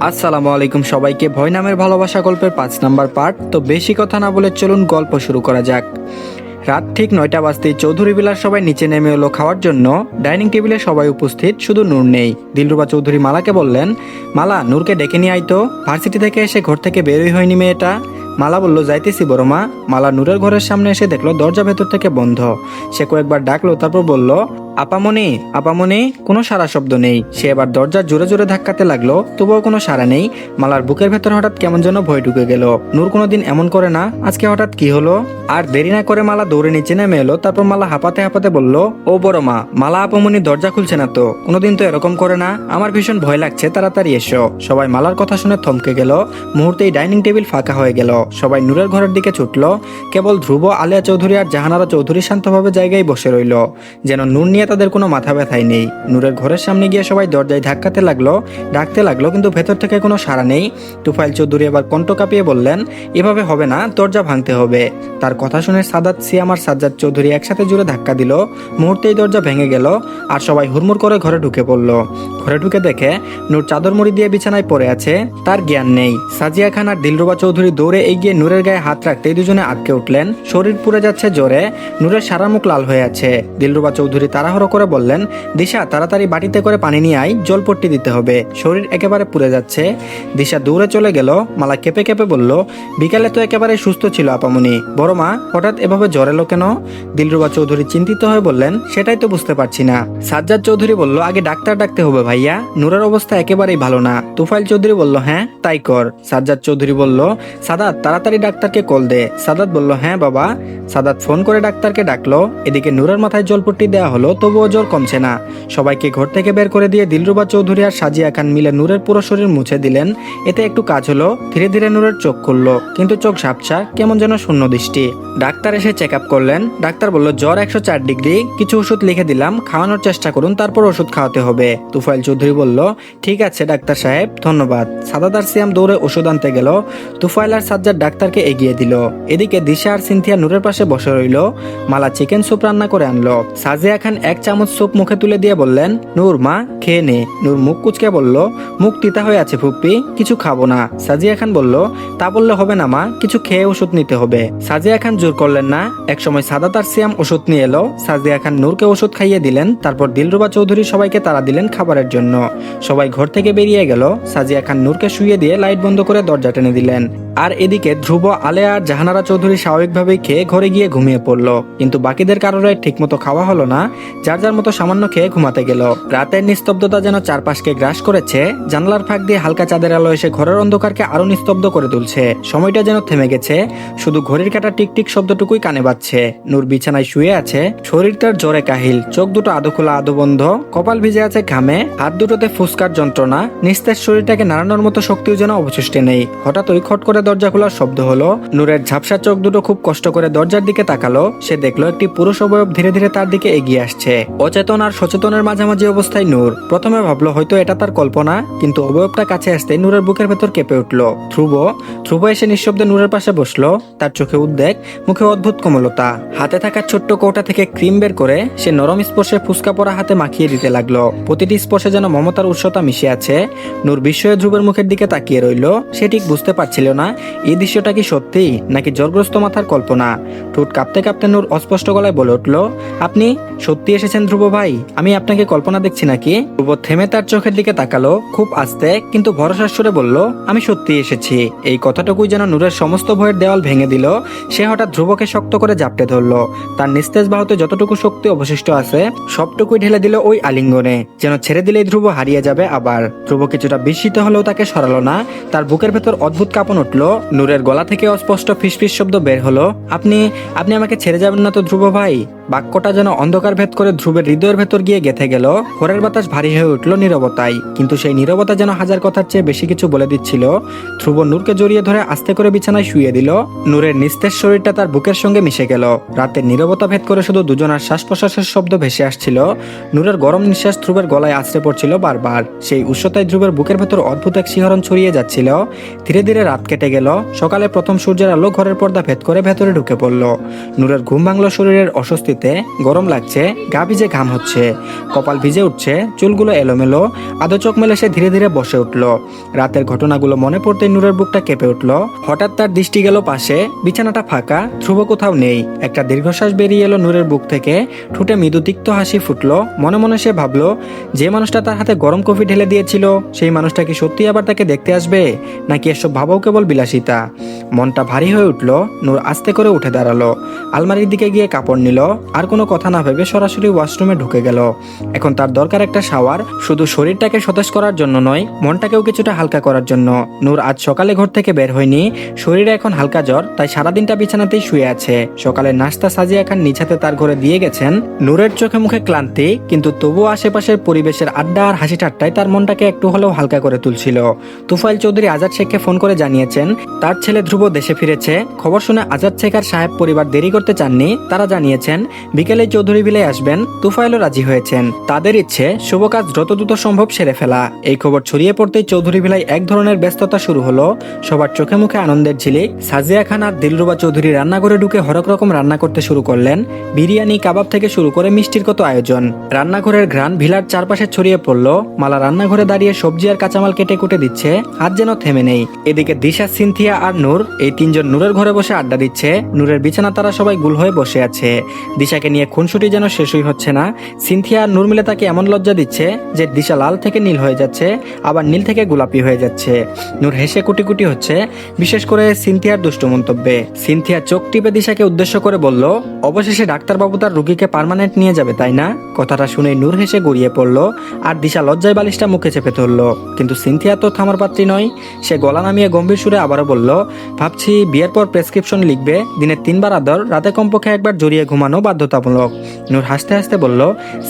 আসসালামু আলাইকুম সবাইকে ভয় নামের ভালোবাসা গল্পের পাঁচ নাম্বার পার্ট। তো বেশি কথা না বলে চলুন গল্প শুরু করা যাক। রাত ঠিক নয়টা বাজতেই চৌধুরী বিলার সবাই নিচে নেমে এলো খাওয়ার জন্য। ডাইনিং টেবিলে সবাই উপস্থিত, শুধু নূর নেই। দিলরুবা চৌধুরী মালাকে বললেন, মালা, নূরকে ডেকে নিয়ে আইতো ভার্সিটি থেকে এসে ঘর থেকে বেরোই হয়নি মেয়েটা। মালা বলল, যাইতেছি বড় মা মালা নূরের ঘরের সামনে এসে দেখল দরজা ভেতর থেকে বন্ধ। সে কয়েকবার ডাকলো, তারপর বলল আপামনি আপামনি, কোনো সারা শব্দ নেই। সে এবার দরজার জোরে জোরে ধাক্কাতে লাগল, তবুও কোনো সারা নেই। মালার বুকের ভেতর হঠাৎ কেমন যেন ভয় ঢুকে গেল। নূর কোনোদিন এমন করে না, আজকে হঠাৎ কি হলো? আর দেরি না করে মালা দৌড়ে নিচে নেমে এলো, তারপর মালা হাঁপাতে হাঁপাতে বলল, ও বড় মা, মালা আপামনি দরজা খুলছে না তো? কোনোদিন তো এরকম করে না? আমার ভীষণ ভয় লাগছে, তাড়াতাড়ি এসো। সবাই মালার কথা শুনে থমকে গেল। মুহূর্তেই ডাইনিং টেবিল ফাঁকা হয়ে গেল। সবাই নূরের ঘরের দিকে ছুটলো। কেবল ধ্রুব, আলিয়া চৌধুরী আর জাহানারা চৌধুরী শান্তভাবে জায়গায় বসে রইল। যেন নূর নিয়ে তাদের কোনো মাথা ব্যথাই নেই। নূরের ঘরের সামনে গিয়ে সবাই দরজায় ধাক্কাতে লাগল, ডাকতে লাগল, কিন্তু ভেতর থেকে কোনো সাড়া নেই। তুফাইল চৌধুরী এবার কণ্ঠ কাঁপিয়ে বললেন, এভাবে হবে না, দরজা ভাঙতে হবে। তার কথা শুনে সাদাত সিয়াম আর সাজ্জাদ চৌধুরী একসাথে জুড়ে ধাক্কা দিল। মুহূর্তেই দরজা ভেঙে গেল আর সবাই হুড়মুড় করে ঘরে ঢুকে পড়ল। ঘরে ঢুকে দেখে নূর চাদর মুড়ি দিয়ে বিছানায় পড়ে আছে, তার জ্ঞান নেই। সাজিয়া খান আর দিলরুবা চৌধুরী দৌড়ে এগিয়ে নূরের গায়ে হাত রাখতেই দুজনে আটকে উঠলেন। শরীর পুড়ে যাচ্ছে জোরে নূরের সারা মুখ লাল হয়ে আছে। দিলরুবা চৌধুরী তাড়াহুড়ো করে বললেন, দিশা, তাড়াতাড়ি বাটিতে করে পানি নিয়ে আয়, জলপট্টি দিতে হবে। শরীর একেবারে পুড়ে যাচ্ছে। দিশা দৌড়ে চলে গেল। মালা কেঁপে কেঁপে বলল, বিকালে তো একেবারে সুস্থ ছিল আপামনি। বড় মা, হঠাৎ এভাবে জ্বর এলো কেন? দিলরুবা চৌধুরী চিন্তিত হয়ে বললেন, সেটাই তো বুঝতে পারছি না। সাজ্জাদ চৌধুরী বলল, আগে ডাক্তার ডাকতে হবে ভাইয়া, নূরের অবস্থা একেবারেই ভালো না। তুফাইল চৌধুরী বলল হ্যাঁ তাই কর। সাজ্জাদ চৌধুরী বলল, সাদাত, তাড়াতাড়ি ডাক্তারকে কল দে। সাদাত বলল হ্যাঁ বাবা। সাদাত ফোন করে ডাক্তারকে ডাকলো। এদিকে নূরের মাথায় জলপট্টি দেওয়া হলো তবুও জ্বর কমছে না। সবাইকে ঘর থেকে বের করে দিয়ে দিলরুবা চৌধুরী আর সাজিয়া খান মিলে নূরের পুরো শরীর মুছে দিলেন। এতে একটু কাজ হলো, ধীরে ধীরে নূরের চোখ খুললো, কিন্তু চোখ ঝাপসা, কেমন যেন শূন্য দৃষ্টি। ডাক্তার এসে চেক আপ করলেন, ডাক্তার বলল, জ্বর একশো চার ডিগ্রি, কিছু ওষুধ লিখে দিলাম, খাওয়ানোর চেষ্টা করুন, তারপর ওষুধ খাওয়াতে হবে। তুফাইল চৌধুরী বলল, ঠিক আছে ডাক্তার সাহেব, ধন্যবাদ। সাদাদার সিয়াম দৌড়ে ওষুধ আনতে গেল, তুফাইল আর সাজ্জাদ ডাক্তারকে এগিয়ে দিল। এদিকে দিশা আর সিনথিয়া নূরের পাশে বসে রইল, মালা চিকেন স্যুপ রান্না করে আনলো। সাজিয়া খান এক চামচ স্যুপ মুখে তুলে দিয়ে বললেন, নূর মা, খেয়ে নে। নূর মুখ কুচকে বলল, মুখ তিতা হয়ে আছে ফুপ্পি, কিছু খাব না। সাজিয়া খান বলল, তা বললে হবে না মা, কিছু খেয়ে ওষুধ নিতে হবে। সাজিয়া খান জোর করলেন না। একসময় সাদা তার সিয়াম ওষুধ নিয়ে এলো। সাজিয়া খান নূরকে ওষুধ খাইয়ে দিলেন। তারপর দিলরুবা চৌধুরী সবাইকে তারা দিলেন খাবারের জন্য। সবাই ঘর থেকে বেরিয়ে গেল। সাজিয়া খান নূরকে শুয়ে দিয়ে লাইট বন্ধ করে দরজা টেনে দিলেন। আর এদিকে ধ্রুব, আলেয়া আর জাহানারা চৌধুরী স্বাভাবিকভাবেই খেয়ে ঘরে গিয়ে ঘুমিয়ে পড়ল। কিন্তু বাকিদের কারোর ঠিকমতো খাওয়া হলো না। যার যার মতো সামান্য খেয়ে ঘুমাতে গেল। রাতের নিস্তব্ধতা যেন চারপাশকে গ্রাস করেছে, জানলার ফাঁক দিয়ে হালকা চাঁদের আলো এসে ঘরের অন্ধকারকে আরও নিস্তব্ধ করে তুলছে। সময়টা যেন থেমে গেছে, শুধু ঘড়ির কাটা টিকটিক শব্দটুকুই কানে বাজছে। নূর বিছানায় শুয়ে আছে, শরীর তার জ্বরে কাহিল, চোখ দুটো আধো খোলা আধো বন্ধ, কপাল ভিজে আছে ঘামে, হাত দুটোতে ফুসকার যন্ত্রণা নিস্তের শরীরটাকে নাড়ানোর মতো শক্তিও যেন অবশিষ্টে নেই। হঠাৎ ওই খট করে দরজা খোলার শব্দ হলো। নূরের ঝাপসা চোখ দুটো খুব কষ্ট করে দরজার দিকে তাকালো। সে দেখল একটি পুরুষ অবয়ব ধীরে ধীরে তার দিকে এগিয়ে আসছে। অচেতন আর সচেতনের মাঝামাঝি অবস্থায় নূর। প্রথমে ভাবলো, হয়তো এটা তার কল্পনা। কিন্তু অবয়বটা কাছে আসতে নূরের বুকের ভেতর কেঁপে উঠল। ধ্রুব ধ্রুব এসে নিঃশব্দে নূরের পাশে বসল। তার চোখে উদ্বেগ, মুখে অদ্ভুত কোমলতা। হাতে থাকা ছোট্ট কৌটা থেকে ক্রিম বের করে সে নরম স্পর্শে ফুসকা পরা হাতে মাখিয়ে দিতে লাগল। প্রতিটি স্পর্শে যেন মমতার উৎসতা মিশে আছে। নূর বিস্ময়ে ধ্রুবের মুখের দিকে তাকিয়ে রইল। সে ঠিক বুঝতে পারছিল না এই দৃশ্যটা কি সত্যি, নাকি জলগ্রস্ত মাথার কল্পনা? ঠোঁট কাঁপতে কাঁপতে নূর অস্পষ্ট গলায় বলে উঠল, আপনি সত্যি এসেছেন ধ্রুব ভাই? আমি আপনাকে কল্পনা দেখছি নাকি? ধ্রুব থেমে তার চোখের দিকে তাকালো, খুব আস্তে, কিন্তু ভরসার সুরে বলল, আমি সত্যি এসেছি। এই কথাটুকুই যেন নূরের সমস্ত ভয়ের দেওয়াল ভেঙে দিল, সে হঠাৎ ধ্রুবকে শক্ত করে জাপটে ধরলো। তার নিস্তেজ বাহুতে যতটুকু শক্তি অবশিষ্ট আছে, সবটুকুই ঢেলে দিল ওই আলিঙ্গনে, যেন ছেড়ে দিলেই ধ্রুব হারিয়ে যাবে আবার। ধ্রুব কিছুটা বিস্মিত হলেও তাকে সরালো না, তার বুকের ভেতর অদ্ভুত কাঁপন উঠল নূরের গলা থেকে অস্পষ্ট ফিসফিস শব্দ বের হলো, আপনি আপনি আমাকে ছেড়ে যাবেন না তো ধ্রুব ভাই? বাক্যটা যেন অন্ধকার ভেদ করে ধ্রুবের হৃদয়ের ভেতর গিয়ে গেথে গেল। ঘরের বাতাস ভারী হয়ে উঠল নীরবতায়, কিন্তু সেই নীরবতা যেন হাজার কথার চেয়ে বেশি কিছু বলে দিচ্ছিল। ধ্রুব নূরকে জড়িয়ে ধরে আস্তে করে বিছানায় শুয়ে দিল। নূরের নিস্তেজ শরীরটা তার বুকের সঙ্গে মিশে গেল। রাতের নীরবতা ভেদ করে শুধু দুজনার শ্বাস প্রশ্বাসের শব্দ ভেসে আসছিল। নূরের গরম নিঃশ্বাস ধ্রুবের গলায় আশ্রে পড়ছিল বারবার। সেই উষ্ণতায় ধ্রুবের বুকের ভেতর অদ্ভুত এক শিহরণ ছড়িয়ে যাচ্ছিল। ধীরে ধীরে রাত কেটে গেল। সকালে প্রথম সূর্যের আলো ঘরের পর্দা ভেদ করে ভেতরে ঢুকে পড়ল। নূরের ঘুম ভাঙল শরীরের অস্বস্তি শুইতে গরম লাগছে, গা ভিজে ঘাম হচ্ছে। কপাল ভিজে উঠছে, চুলগুলো এলোমেলো। আদো চোখ মেলে সে ধীরে ধীরে বসে উঠল। রাতের ঘটনাগুলো মনে পড়তে নূরের বুকটা কেঁপে উঠল। হঠাৎ তার দৃষ্টি গেল পাশে। বিছানাটা ফাঁকা, ধ্রুব কোথাও নেই। একটা দীর্ঘশ্বাস বেরিয়ে এলো নূরের বুক থেকে। ঠুটে মৃদু তিক্ত হাসি ফুটলো। মনে মনে সে ভাবলো, যে মানুষটা তার হাতে গরম কফি ঢেলে দিয়েছিল, সেই মানুষটা কি সত্যি আবার তাকে দেখতে আসবে? নাকি এসব ভাবাও কেবল বিলাসিতা। মনটা ভারী হয়ে উঠল, নূর আস্তে করে উঠে দাঁড়াল। আলমারির দিকে গিয়ে কাপড় নিল, আর কোনো কথা না ভেবে সরাসরি ওয়াশরুমে ঢুকে গেল। এখন তার দরকার একটা শাওয়ার, শুধু শরীরটাকে সতেজ করার জন্য নয়, মনটাকেও কিছুটা হালকা করার জন্য। নূর আজ সকালে ঘর থেকে বের হয়নি, শরীরে এখন হালকা জ্বর, তাই সারাদিনটা বিছানাতেই শুয়ে আছে। সকালে নাস্তা সাজিয়া খান নিছাতে তার ঘরে দিয়ে গেছেন। নূরের চোখে মুখে ক্লান্তি, কিন্তু তবুও আশেপাশের পরিবেশের আড্ডা আর হাসি ঠাট্টায় তার মনটাকে একটু হলেও হালকা করে তুলছিল। তুফাইল চৌধুরী আজাদ শেখকে ফোন করে জানিয়েছেন তার ছেলে ধ্রুব দেশে ফিরেছে। খবর শুনে আজাদ শেখ আর সাহেব পরিবার দেরি করতে চাননি। তারা জানিয়েছেন, বিকেলে চৌধুরী বিলে আসবেন, তুফাইলও রাজি হয়েছেন। তাদের ইচ্ছে, শুভ কাজ যত দ্রুত সম্ভব সেরে ফেলা। এই খবর ছড়িয়ে পড়তেই চৌধুরী ভিলায় এক ধরনের ব্যস্ততা শুরু হলো। সবার চোখে মুখে আনন্দের ঝিলিক সাজিয়া খান আর দিলরুবা চৌধুরী রান্নাঘরে ঢুকে হরক রকম রান্না করতে শুরু করলেন। বিরিয়ানি, কাবাব থেকে শুরু করে মিষ্টির কত আয়োজন। রান্নাঘরের ঘ্রাণ ভিলার চারপাশে ছড়িয়ে পড়ল। মালা রান্নাঘরে দাঁড়িয়ে সবজি আর কাঁচামাল কেটে কুটে দিচ্ছে, হাত যেন থেমে নেই। এদিকে দিশা সিনথিয়া আর নূর, এই তিনজন নূরের ঘরে বসে আড্ডা দিচ্ছে। নূরের বিছানা তারা সবাই গুল হয়ে বসে আছে। দিশাকে নিয়ে খুনসুটি যেন শেষই হচ্ছে না। সিনথিয়া আর নূর মিলে তাকে এমন লজ্জা দিচ্ছে যে দিশা লাল থেকে নীল হয়ে যাচ্ছে, আবার নীল থেকে গোলাপি হয়ে যাচ্ছে। নূর হেসে কুটি কুটি হচ্ছে, বিশেষ করে সিনথিয়ার দুষ্ট মন্তব্যে। সিনথিয়া চোখ টিপে দিশাকে উদ্দেশ্য করে বলল, অবশেষে ডাক্তারবাবু তার রুগীকে পারমানেন্ট নিয়ে যাবে, তাই না? কথাটা শুনে নূর হেসে গড়িয়ে পড়ল, আর দিশা লজ্জায় বালিশটা মুখে চেপে ধরলো। কিন্তু সিনথিয়া তো থামার পাত্রী নয়, সে গলা নামিয়ে গম্ভীর সুরে আবারও বলল, ভাবছি বিয়ের পর প্রেসক্রিপশন লিখবে দিনে তিনবার আদর, রাতে কমপক্ষে একবার জড়িয়ে ঘুমানো বাধ্যতামূলক। নূর হাসতে হাসতে বলল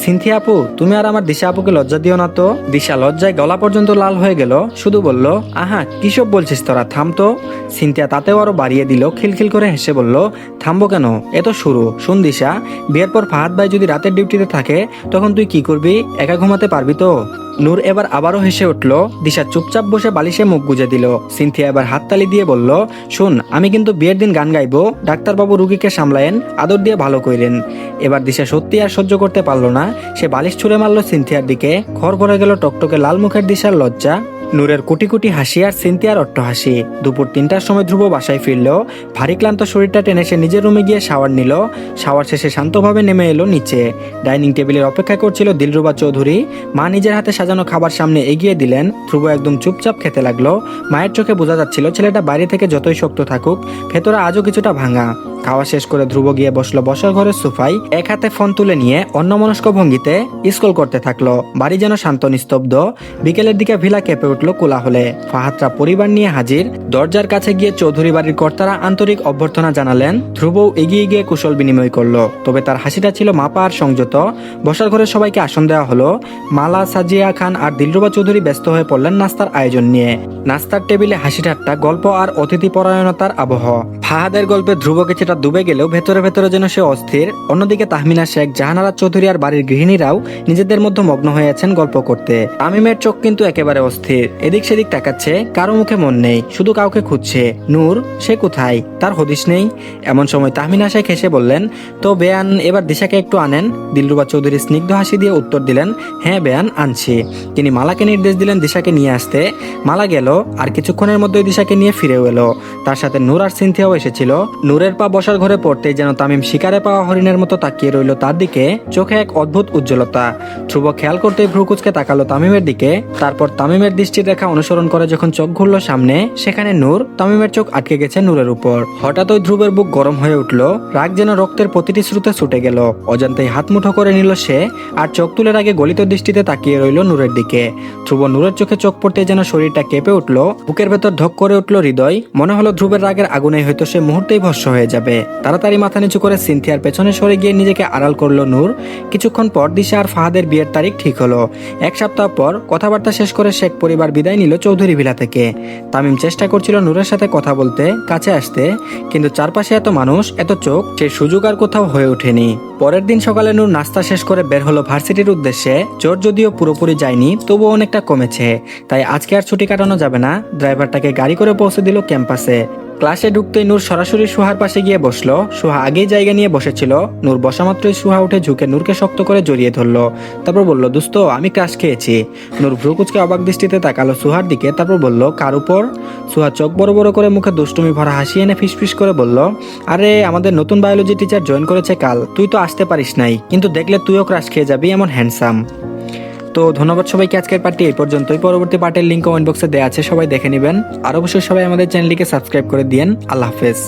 সিনথিয়া আপু, তুমি আর আমার দিশা আপুকে লজ্জা দিও না তো? দিশা লজ্জায় গলা পর্যন্ত লাল হয়ে গেল, শুধু বলল, আহা কিসব বলছিস তোরা, থাম তো। সিনথিয়া তাতেও আরও বাড়িয়ে দিল, খিলখিল করে হেসে বলল, থামবো কেন? এ তো শুরু। শুন দিশা, বিয়ের পর ফাহাদ ভাই যদি রাতের ডিউটিতে থাকে, তখন তুই কি করবি? একা ঘুমাতে পারবি তো? নূর এবার আবারও হেসে উঠল, দিশা চুপচাপ বসে বালিশে মুখ গুজে দিল। সিনথিয়া এবার হাততালি দিয়ে বলল, শুন, আমি কিন্তু বিয়ের দিন গান গাইবো, ডাক্তারবাবু রুগীকে সামলায়েন, আদর দিয়ে ভালো কইলেন এবার দিশা সত্যি আর সহ্য করতে পারল না, সে বালিশ ছুঁড়ে মারল সিনথিয়ার দিকে, খড় ভরে গেল টকটকে লাল মুখের দিশার লজ্জা। নূরের কোটি কোটি হাসি আর সিনথিয়ার অট্ট হাসি। দুপুর তিনটার সময় ধ্রুব বাসায় ফিরল। ভারী ক্লান্ত শরীরটা টেনে সে নিজের রুমে গিয়ে শাওয়ার নিল। শাওয়ার শেষে শান্তভাবে নেমে এলো নিচে। ডাইনিং টেবিলের অপেক্ষা করছিল দিলরুবা চৌধুরী। মা নিজের হাতে সাজানো খাবার সামনে এগিয়ে দিলেন। ধ্রুব একদম চুপচাপ খেতে লাগল। মায়ের চোখে বোঝা যাচ্ছিল ছেলেটা বাইরে থেকে যতই শক্ত থাকুক, ভেতরে আজও কিছুটা ভাঙা। খাওয়া শেষ করে ধ্রুব গিয়ে বসল বসার ঘরের সোফায়। এক হাতে ফোন তুলে নিয়ে অন্যমনস্ক ভঙ্গিতে স্কল করতে থাকল। বাড়ি যেন শান্ত, নিস্তব্ধ। বিকেলের দিকে ভিলা কেঁপে উঠল কোলাহলে। ফাহাতরা পরিবার নিয়ে হাজির। দরজার কাছে গিয়ে চৌধুরী বাড়ির কর্তারা আন্তরিক অভ্যর্থনা জানালেন ধ্রুব এগিয়ে গিয়ে কুশল বিনিময় করল। তবে তার হাসিটা ছিল মাপা আর সংযত। বসার ঘরে সবাইকে আসন দেওয়া হলো। মালা, সাজিয়া খান আর দিলরুবা চৌধুরী ব্যস্ত হয়ে পড়লেন নাস্তার আয়োজন নিয়ে। নাস্তার টেবিলে হাসি ঠাট্টা, গল্প আর অতিথি পরায়ণতার আবহ। ফাহাদের গল্পে ধ্রুব কিছুটা ডুবে গেলেও ভেতরে ভেতরে যেন সে অস্থির। অন্যদিকে তাহমিনা শেখ, জাহানারা চৌধুরী আর বাড়ির গৃহিণীরাও নিজেদের মধ্যে মগ্ন হয়ে আছেন গল্প করতে। তামিমের চোখ কিন্তু একেবারে অস্থির। এদিক সেদিক তাকাচ্ছে, কারও মুখে মন নেই, শুধু কাউকে খুঁজছে। নূর, সে কোথায়? তার হদিস নেই। এমন সময় তাহমিনা শেখ হেসে বললেন, তো বেয়ান, এবার দিশাকে একটু আনেন। দিলরুবা চৌধুরী স্নিগ্ধ হাসি দিয়ে উত্তর দিলেন হ্যাঁ বেয়ান, আনছি। তিনি মালাকে নির্দেশ দিলেন দিশাকে নিয়ে আসতে। মালা গেল, আর কিছুক্ষণের মধ্যে দিশাকে নিয়ে ফিরেও এলো। তার সাথে নূর আর সিনথিয়াও এসেছিল। নূরের পা বসার ঘরে পড়তেই যেন তামিম শিকারে পাওয়া হরিণের মতো তাকিয়ে রইল তার দিকে। চোখে এক অদ্ভুত উজ্জ্বলতা। ধ্রুব খেয়াল করতে ভ্রুকুচকে তাকালো তামিমের দিকে। তারপর তামিমের দৃষ্টির রেখা অনুসরণ করে যখন চোখ ঘুরলো সামনে, সেখানে নূর, তামিমের চোখ আটকে গেছে নূরের উপর। হঠাৎ ওই ধ্রুবের বুক গরম হয়ে উঠল, রাগ যেন রক্তের প্রতিটি স্রোতে ছুটে গেল। অজান্তেই হাত মুঠো করে নিল সে, আর চোখ তুলের আগে গলিত দৃষ্টিতে তাকিয়ে রইল নূরের দিকে। ধ্রুব নূরের চোখে চোখ পড়তে যেন শরীরটা কেঁপে উঠল, বুকের ভেতর ধক করে উঠল হৃদয়। মনে হলো ধ্রুবের রাগের আগুনে হয়তো সে মুহূর্তেই ভস্য হয়ে যাবে। তাড়াতাড়ি মাথা নিচু করে সিনথিয়ার পেছনে সরে গিয়ে নিজেকে আড়াল করল নূর। কিছুক্ষণ পর দিশা আর ফাহাদের বিয়ের তারিখ ঠিক হলো। এক সপ্তাহ পর কথাবার্তা শেষ করে শেখ পরিবার বিদায় নিল চৌধুরী ভিলা থেকে। তামিম চেষ্টা করছিল নূরের সাথে কথা বলতে, কাছে আসতে, কিন্তু চারপাশে এত মানুষ, এত চোখ সে সুযোগ আর কোথাও হয়ে ওঠেনি। পরের দিন সকালে নূর নাস্তা শেষ করে বের হলো ভার্সিটির উদ্দেশ্যে। চোর যদিও পুরোপুরি যায়নি, তবুও অনেকটা কমেছে। তাই আজকে আর ছুটি কাটানো যাবে না। ড্রাইভারটাকে গাড়ি করে পৌঁছে দিল ক্যাম্পাসে। ক্লাসে ঢুকতেই নূর সরাসরি সুহার পাশে গিয়ে বসল। সুহা আগেই জায়গা নিয়ে বসেছিল। নূর বসা মাত্রই সুহা উঠে ঝুঁকে নূরকে শক্ত করে জড়িয়ে ধরলো। তারপর বলল, দোস্ত, আমি ক্রাশ খেয়েছি। নূর ভ্রুকুচকে অবাক দৃষ্টিতে তাকালো সুহার দিকে। তারপর বলল, কার উপর? সুহা চোখ বড় বড় করে মুখে দুষ্টুমি ভরা হাসি এনে ফিসফিস করে বলল, আরে, আমাদের নতুন বায়োলজি টিচার জয়েন করেছে কাল। তুই তো আসতে পারিস নাই, কিন্তু দেখলে তুইও ক্রাশ খেয়ে যাবি এমন হ্যান্ডসাম। তো ধন্যবাদ সবাইকে আজকের পার্টি এই পর্যন্তই। পরবর্তী পার্টির লিঙ্ক কমেন্ট বক্সে দেওয়া আছে, সবাই দেখে নেবেন। আর অবশ্যই সবাই আমাদের চ্যানেলটিকে সাবস্ক্রাইব করে দিয়েন। আল্লাহ হাফেজ।